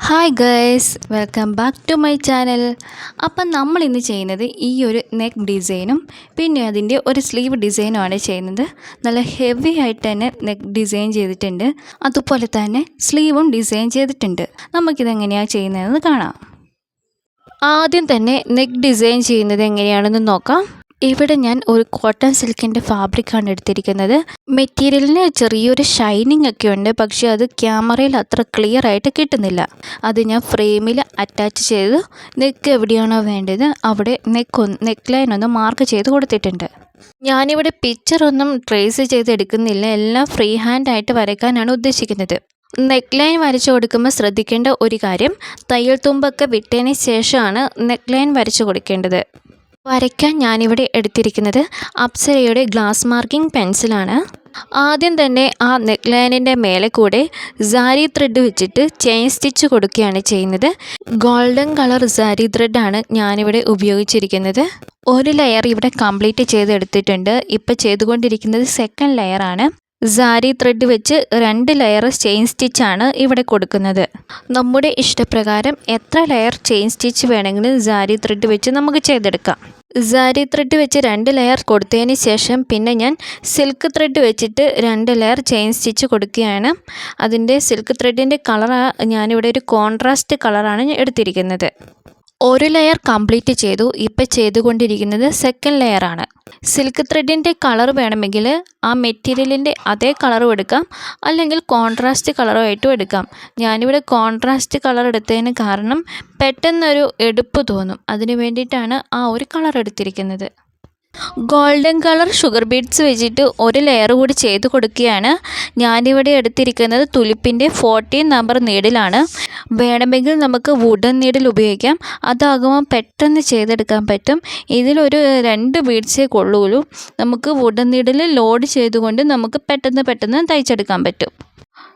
Hi girls welcome back to my channel അപ്പം നമ്മൾ ഇന്ന് ചെയ്യുന്നത് ഈ ഒരു നെക്ക് ഡിസൈനും പിന്നെ അതിന്റെ ഒരു സ്ലീവ് ഡിസൈനുമാണ് ചെയ്യുന്നത്. നല്ല ഹെവി ആയിട്ട് തന്നെ നെക്ക് ഡിസൈൻ ചെയ്തിട്ടുണ്ട്. അതുപോലെ തന്നെ സ്ലീവും ഡിസൈൻ ചെയ്തിട്ടുണ്ട്. നമുക്കിതെങ്ങനെയാണ് ചെയ്യുന്നതെന്ന് കാണാം. ആദ്യം തന്നെ നെക്ക് ഡിസൈൻ ചെയ്യുന്നത് എങ്ങനെയാണെന്ന് നോക്കാം. ഇവിടെ ഞാൻ ഒരു കോട്ടൺ സിൽക്കിന്റെ ഫാബ്രിക്കാണ് എടുത്തിരിക്കുന്നത്. മെറ്റീരിയലിന് ചെറിയൊരു ഷൈനിങ് ഒക്കെ ഉണ്ട്. പക്ഷേ അത് ക്യാമറയിൽ അത്ര ക്ലിയർ ആയിട്ട് കിട്ടുന്നില്ല. അത് ഞാൻ ഫ്രെയിമിൽ അറ്റാച്ച് ചെയ്ത് നെക്ക് എവിടെയാണോ വേണ്ടത് അവിടെ നെക്ക് നെക്ക് ലൈൻ ഒന്ന് മാർക്ക് ചെയ്ത് കൊടുത്തിട്ടുണ്ട്. ഞാനിവിടെ പിക്ചർ ഒന്നും ട്രേസ് ചെയ്തെടുക്കുന്നില്ല എല്ലാം ഫ്രീ ഹാൻഡ് ആയിട്ട് വരയ്ക്കാനാണ് ഉദ്ദേശിക്കുന്നത്. നെക്ക് ലൈൻ വരച്ചു കൊടുക്കുമ്പോൾ ശ്രദ്ധിക്കേണ്ട ഒരു കാര്യം തയ്യൽ തുമ്പൊക്കെ വിട്ടതിന് ശേഷമാണ് നെക്ക് ലൈൻ വരച്ചു കൊടുക്കേണ്ടത്. വരയ്ക്കാൻ ഞാനിവിടെ എടുത്തിരിക്കുന്നത് അപ്സരയുടെ ഗ്ലാസ് മാർക്കിംഗ് പെൻസിലാണ്. ആദ്യം തന്നെ ആ നെക്ക് ലൈനിന്റെ മേലെ കൂടെ സാരി ത്രെഡ് വെച്ചിട്ട് ചെയിൻ സ്റ്റിച്ച് കൊടുക്കുകയാണ് ചെയ്യുന്നത്. ഗോൾഡൻ കളർ സാരി ത്രെഡാണ് ഞാനിവിടെ ഉപയോഗിച്ചിരിക്കുന്നത്. ഒരു ലെയർ ഇവിടെ കംപ്ലീറ്റ് ചെയ്തെടുത്തിട്ടുണ്ട്. ഇപ്പോൾ ചെയ്തുകൊണ്ടിരിക്കുന്നത് സെക്കൻഡ് ലെയറാണ് സാരി ത്രെഡ് വെച്ച് രണ്ട് ലെയർ ചെയിൻ സ്റ്റിച്ചാണ് ഇവിടെ കൊടുക്കുന്നത്. നമ്മുടെ ഇഷ്ടപ്രകാരം എത്ര ലെയർ ചെയിൻ സ്റ്റിച്ച് വേണമെങ്കിലും സാരി ത്രെഡ് വെച്ച് നമുക്ക് ചെയ്തെടുക്കാം. സാരി ത്രെഡ് വെച്ച് രണ്ട് ലെയർ കൊടുത്തതിന് ശേഷം പിന്നെ ഞാൻ സിൽക്ക് ത്രെഡ് വെച്ചിട്ട് രണ്ട് ലെയർ ചെയിൻ സ്റ്റിച്ച് കൊടുക്കുകയാണ്. അതിന്റെ സിൽക്ക് ത്രെഡിന്റെ കളർ ഞാനിവിടെ ഒരു കോൺട്രാസ്റ്റ് കളറാണ് എടുത്തിരിക്കുന്നത്. ഒരു ലെയർ കംപ്ലീറ്റ് ചെയ്തു. ഇപ്പം ചെയ്തുകൊണ്ടിരിക്കുന്നത് സെക്കൻഡ് ലെയറാണ് സിൽക്ക് ത്രെഡിന്റെ കളർ വേണമെങ്കിൽ ആ മെറ്റീരിയലിന്റെ അതേ കളറും എടുക്കാം. അല്ലെങ്കിൽ കോൺട്രാസ്റ്റ് കളറുമായിട്ടും എടുക്കാം. ഞാനിവിടെ കോൺട്രാസ്റ്റ് കളർ എടുത്തതിന് കാരണം പെട്ടെന്നൊരു എടുപ്പ് തോന്നും. അതിന് വേണ്ടിയിട്ടാണ് ആ ഒരു കളർ എടുത്തിരിക്കുന്നത്. ഗോൾഡൻ കളർ ഷുഗർ ബീഡ്സ് വെച്ചിട്ട് ഒരു ലെയർ കൂടി ചെയ്ത് കൊടുക്കുകയാണ്. ഞാനിവിടെ എടുത്തിരിക്കുന്നത് തുലിപ്പിന്റെ ഫോർട്ടീൻ നമ്പർ നീഡിലാണ്. വേണമെങ്കിൽ നമുക്ക് വുഡൻ നീഡിൽ ഉപയോഗിക്കാം. അതാകുമ്പോൾ പെട്ടെന്ന് ചെയ്തെടുക്കാൻ പറ്റും. ഇതിലൊരു രണ്ട് ബീഡ്സേ കൊള്ളുള്ളൂ നമുക്ക് വുഡൻ നീഡിൽ ലോഡ് ചെയ്തുകൊണ്ട് നമുക്ക് പെട്ടെന്ന് പെട്ടെന്ന് തയ്ച്ചെടുക്കാൻ പറ്റും.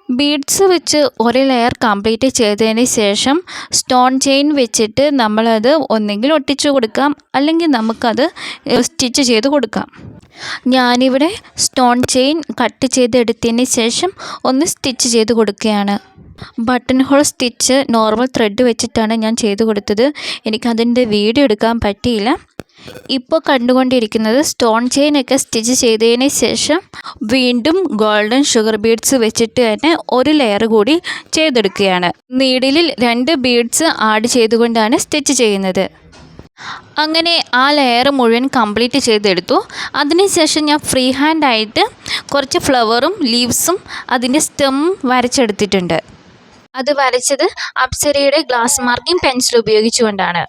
ബീഡ്സ് വെച്ച് ഒരു ലെയർ കംപ്ലീറ്റ് ചെയ്തതിന് ശേഷം സ്റ്റോൺ ചെയിൻ വെച്ചിട്ട് നമ്മളത് ഒന്നെങ്കിൽ ഒട്ടിച്ചു കൊടുക്കാം അല്ലെങ്കിൽ നമുക്കത് സ്റ്റിച്ച് ചെയ്ത് കൊടുക്കാം. ഞാനിവിടെ സ്റ്റോൺ ചെയിൻ കട്ട് ചെയ്തെടുത്തതിന് ശേഷം ഒന്ന് സ്റ്റിച്ച് ചെയ്ത് കൊടുക്കുകയാണ്. Button hole stitch normal thread വെച്ചിട്ടാണ് ഞാൻ ചെയ്ത് കൊടുത്തത്. എനിക്കതിന്റെ വീഡിയോ എടുക്കാൻ പറ്റിയില്ല. ഇപ്പോൾ കണ്ടുകൊണ്ടിരിക്കുന്നത് സ്റ്റോൺ ചെയിനൊക്കെ സ്റ്റിച്ച് ചെയ്തതിന് ശേഷം വീണ്ടും ഗോൾഡൻ ഷുഗർ ബീഡ്സ് വെച്ചിട്ട് തന്നെ ഒരു ലെയർ കൂടി ചെയ്തെടുക്കുകയാണ്. നീഡിലിൽ രണ്ട് ബീഡ്സ് ആഡ് ചെയ്തുകൊണ്ടാണ് സ്റ്റിച്ച് ചെയ്യുന്നത്. അങ്ങനെ ആ ലെയർ മുഴുവൻ കംപ്ലീറ്റ് ചെയ്തെടുത്തു. അതിനുശേഷം ഞാൻ ഫ്രീ ഹാൻഡായിട്ട് കുറച്ച് ഫ്ലവറും ലീവ്സും അതിന്റെ സ്റ്റെം വരച്ചെടുത്തിട്ടുണ്ട്. അത് വരച്ചത് അപ്സരയുടെ ഗ്ലാസ് മാർക്കിംഗ് പെൻസിൽ ഉപയോഗിച്ചുകൊണ്ടാണ്.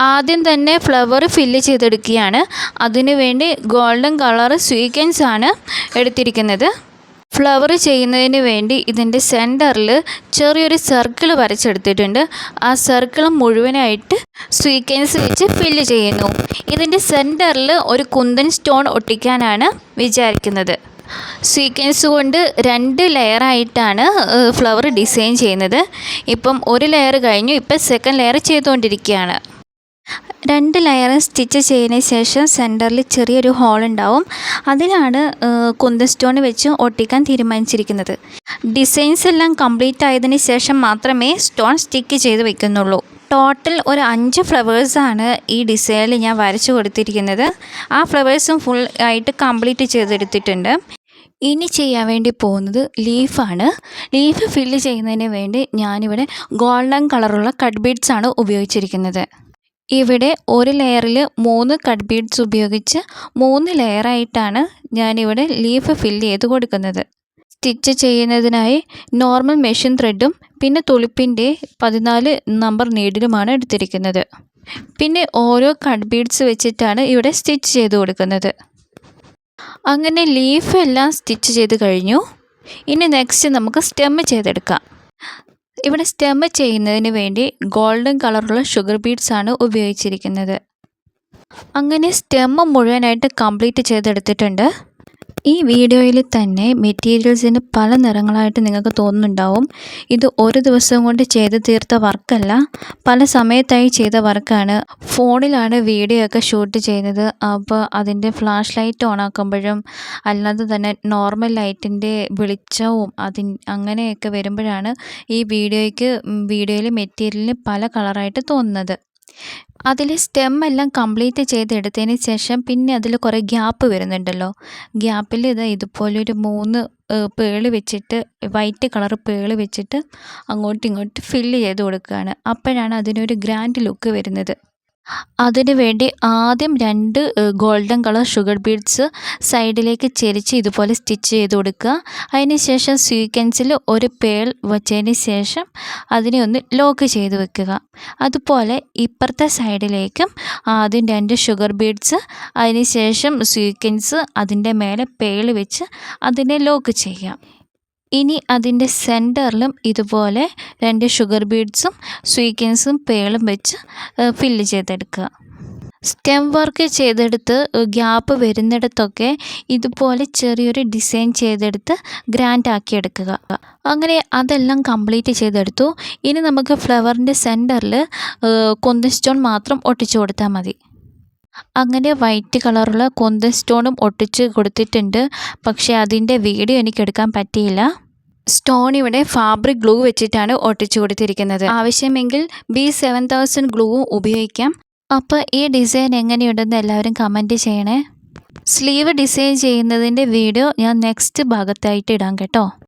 ആദ്യം തന്നെ ഫ്ലവർ ഫില്ല് ചെയ്തെടുക്കുകയാണ്. അതിനുവേണ്ടി ഗോൾഡൻ കളർ സ്വീക്കൻസ് ആണ് എടുത്തിരിക്കുന്നത്. ഫ്ലവർ ചെയ്യുന്നതിന് വേണ്ടി ഇതിന്റെ സെന്ററിൽ ചെറിയൊരു സർക്കിൾ വരച്ചെടുത്തിട്ടുണ്ട്. ആ സർക്കിൾ മുഴുവനായിട്ട് സ്വീക്വൻസ് വെച്ച് ഫില്ല് ചെയ്യുന്നു. ഇതിന്റെ സെന്ററിൽ ഒരു കുന്തൻ സ്റ്റോൺ ഒട്ടിക്കാനാണ് വിചാരിക്കുന്നത്. സ്വീക്വൻസ് കൊണ്ട് രണ്ട് ലെയറായിട്ടാണ് ഫ്ലവർ ഡിസൈൻ ചെയ്യുന്നത്. ഇപ്പം ഒരു ലെയർ കഴിഞ്ഞു ഇപ്പം സെക്കൻഡ് ലെയർ ചെയ്തുകൊണ്ടിരിക്കുകയാണ്. രണ്ട് ലെയർ സ്റ്റിച്ച് ചെയ്തതിന് ശേഷം സെന്ററിൽ ചെറിയൊരു ഹോൾ ഉണ്ടാവും. അതിലാണ് കുന്തൻ സ്റ്റോൺ വെച്ച് ഒട്ടിക്കാൻ തീരുമാനിച്ചിരിക്കുന്നത്. ഡിസൈൻസ് എല്ലാം കംപ്ലീറ്റ് ആയതിന് ശേഷം മാത്രമേ സ്റ്റോൺ സ്റ്റിക്ക് ചെയ്ത് വെക്കുന്നുള്ളൂ. ടോട്ടൽ ഒരു അഞ്ച് ഫ്ലവേഴ്സാണ് ഈ ഡിസൈനിൽ ഞാൻ വരച്ചു കൊടുത്തിരിക്കുന്നത്. ആ ഫ്ലവേഴ്സും ഫുൾ ആയിട്ട് കംപ്ലീറ്റ് ചെയ്തെടുത്തിട്ടുണ്ട്. ഇനി ചെയ്യാൻ വേണ്ടി പോകുന്നത് ലീഫാണ് ലീഫ് ഫില്ല് ചെയ്യുന്നതിന് വേണ്ടി ഞാനിവിടെ ഗോൾഡൻ കളറുള്ള കട്ട് ബീഡ്സാണ് ഉപയോഗിച്ചിരിക്കുന്നത്. ഇവിടെ ഒരു ലെയറിൽ മൂന്ന് കട്ട് ബീഡ്സ് ഉപയോഗിച്ച് മൂന്ന് ലെയറായിട്ടാണ് ഞാനിവിടെ ലീഫ് ഫില്ല് ചെയ്ത് കൊടുക്കുന്നത്. സ്റ്റിച്ച് ചെയ്യുന്നതിനായി നോർമൽ മെഷീൻ ത്രെഡും പിന്നെ തുളിപ്പിന്റെ പതിനാല് നമ്പർ നീഡിലുമാണ് എടുത്തിരിക്കുന്നത്. പിന്നെ ഓരോ കട്ട് ബീഡ്സ് വെച്ചിട്ടാണ് ഇവിടെ സ്റ്റിച്ച് ചെയ്ത് കൊടുക്കുന്നത്. അങ്ങനെ ലീഫ് എല്ലാം സ്റ്റിച്ച് ചെയ്ത് കഴിഞ്ഞു. ഇനി നെക്സ്റ്റ് നമുക്ക് സ്റ്റെമ്മ് ചെയ്തെടുക്കാം. ഇവിടെ സ്റ്റെമ്മ് ചെയ്യുന്നതിന് വേണ്ടി ഗോൾഡൻ കളറുള്ള ഷുഗർ ബീഡ്സ് ആണ് ഉപയോഗിച്ചിരിക്കുന്നത്. അങ്ങനെ സ്റ്റെമ്മ് മുഴുവനായിട്ട് കംപ്ലീറ്റ് ചെയ്തെടുത്തിട്ടുണ്ട്. ഈ വീഡിയോയിൽ തന്നെ മെറ്റീരിയൽസിന് പല നിറങ്ങളായിട്ട് നിങ്ങൾക്ക് തോന്നുന്നുണ്ടാവും. ഇത് ഒരു ദിവസം കൊണ്ട് ചെയ്ത് തീർത്ത വർക്കല്ല. പല സമയത്തായി ചെയ്ത വർക്കാണ്. ഫോണിലാണ് വീഡിയോ ഒക്കെ ഷൂട്ട് ചെയ്തത് അപ്പോൾ അതിന്റെ ഫ്ലാഷ് ലൈറ്റ് ഓൺ ആക്കുമ്പോഴും അല്ലാതെ തന്നെ നോർമൽ ലൈറ്റിന്റെ വെളിച്ചവും അതി അങ്ങനെയൊക്കെ വരുമ്പോഴാണ് ഈ വീഡിയോയ്ക്ക് വീഡിയോയിൽ മെറ്റീരിയലിന് പല കളറായിട്ട് തോന്നുന്നത്. അതിൽ സ്റ്റെം എല്ലാം കംപ്ലീറ്റ് ചെയ്തെടുത്തതിന് ശേഷം പിന്നെ അതിൽ കുറേ ഗ്യാപ്പ് വരുന്നുണ്ടല്ലോ. ഗ്യാപ്പിൽ ഇത് ഇതുപോലൊരു മൂന്ന് പേൾ വെച്ചിട്ട് വൈറ്റ് കളർ പേൾ വെച്ചിട്ട് അങ്ങോട്ടും ഇങ്ങോട്ടും ഫില്ല് ചെയ്ത് കൊടുക്കുകയാണ്. അപ്പോഴാണ് അതിനൊരു ഗ്രാൻഡ് ലുക്ക് വരുന്നത്. അതിന് വേണ്ടി ആദ്യം രണ്ട് ഗോൾഡൻ കളർ ഷുഗർ ബീഡ്സ് സൈഡിലേക്ക് ചെരിച്ച് ഇതുപോലെ സ്റ്റിച്ച് ചെയ്ത് കൊടുക്കുക. അതിന് ശേഷം സ്വീക്വൻസിൽ ഒരു പേൾ വച്ചതിന് ശേഷം അതിനെ ഒന്ന് ലോക്ക് ചെയ്ത് വെക്കുക. അതുപോലെ ഇപ്പുറത്തെ സൈഡിലേക്കും ആദ്യം രണ്ട് ഷുഗർ ബീഡ്സ് അതിന് ശേഷം സ്വീക്വൻസ് അതിന്റെ മേലെ പേൾ വെച്ച് അതിനെ ലോക്ക് ചെയ്യുക. ഇനി അതിന്റെ സെന്ററിലും ഇതുപോലെ രണ്ട് ഷുഗർ ബീഡ്സും സ്വീക്കൻസും പേളും വെച്ച് ഫില്ല് ചെയ്തെടുക്കുക. സ്റ്റെം വർക്ക് ചെയ്തെടുത്ത് ഗ്യാപ്പ് വരുന്നിടത്തൊക്കെ ഇതുപോലെ ചെറിയൊരു ഡിസൈൻ ചെയ്തെടുത്ത് ഗ്രാൻഡ് ആക്കി എടുക്കുക അങ്ങനെ അതെല്ലാം കംപ്ലീറ്റ് ചെയ്തെടുത്തു. ഇനി നമുക്ക് ഫ്ലവറിന്റെ സെന്ററിൽ കുന്തൻ സ്റ്റോൺ മാത്രം ഒട്ടിച്ചു കൊടുത്താൽ മതി. അങ്ങനെ വൈറ്റ് കളറുള്ള കൊന്ത സ്റ്റോണും ഒട്ടിച്ച് കൊടുത്തിട്ടുണ്ട്. പക്ഷേ അതിന്റെ വീഡിയോ എനിക്ക് എടുക്കാൻ പറ്റിയില്ല. സ്റ്റോൺ ഇവിടെ ഫാബ്രിക് ഗ്ലൂ വെച്ചിട്ടാണ് ഒട്ടിച്ചു കൊടുത്തിരിക്കുന്നത്. ആവശ്യമെങ്കിൽ ബി സെവൻ തൗസൻഡ് ഗ്ലൂവും ഉപയോഗിക്കാം. അപ്പോൾ ഈ ഡിസൈൻ എങ്ങനെയുണ്ടെന്ന് എല്ലാവരും കമന്റ് ചെയ്യണേ. സ്ലീവ് ഡിസൈൻ ചെയ്യുന്നതിന്റെ വീഡിയോ ഞാൻ നെക്സ്റ്റ് ഭാഗത്തായിട്ട് ഇടാം കേട്ടോ.